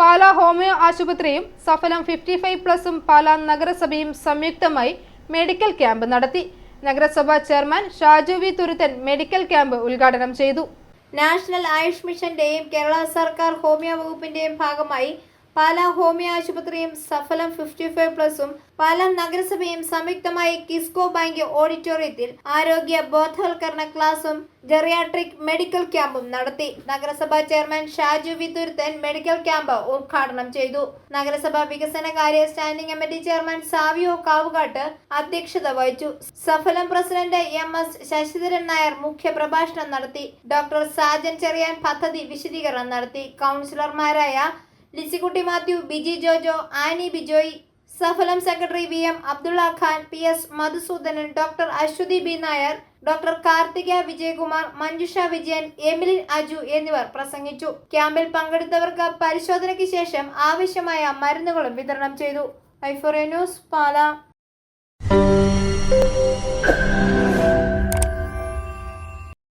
Pala homeo ആശുപത്രിയും സഫലം fifty five പ്ലസും പാല നഗരസഭയും സംയുക്തമായി മെഡിക്കൽ ക്യാമ്പ് നടത്തി. നഗരസഭാ chairman Shaju V Thuruthan medical camp ഉദ്ഘാടനം ചെയ്തു. നാഷണൽ ആയുഷ് മിഷന്റെയും കേരള സർക്കാർ ഹോമിയോ വകുപ്പിന്റെയും ഭാഗമായി പാലാ ഹോമിയോ ആശുപത്രിയും സഫലം ഫിഫ്റ്റി ഫൈവ് പ്ലസും പാലാ നഗരസഭയും സംയുക്തമായി കിസ്കോ ബാങ്ക് ഓഡിറ്റോറിയത്തിൽ ആരോഗ്യ ബോധവൽക്കരണ ക്ലാസും ജെറിയാട്രിക് മെഡിക്കൽ ക്യാമ്പും നടത്തി. നഗരസഭാ chairman Shaju Vithuruthan medical camp ഉദ്ഘാടനം ചെയ്തു. നഗരസഭാ വികസന കാര്യ standing committee chairman Savio Kavukattu അധ്യക്ഷത വഹിച്ചു. Saphalam president M S Sasidharan Nair മുഖ്യ പ്രഭാഷണം നടത്തി. ഡോക്ടർ സാജൻ ചെറിയാൻ പദ്ധതി വിശദീകരണം നടത്തി. കൗൺസിലർമാരായ Lissykutty Mathew Biji Jojo Annie Bijoy Saphalam secretary V M Abdulla Khan P S Madhusoodanan doctor Aswathy B Nair doctor Karthika Vijayakumar Manjusha Vijayan Emilin Aju എന്നിവർ പ്രസംഗിച്ചു. ക്യാമ്പിൽ പങ്കെടുത്തവർക്ക് പരിശോധനയ്ക്ക് ശേഷം ആവശ്യമായ മരുന്നുകളും വിതരണം ചെയ്തു. ഐഫോറിയ ന്യൂസ് പാല.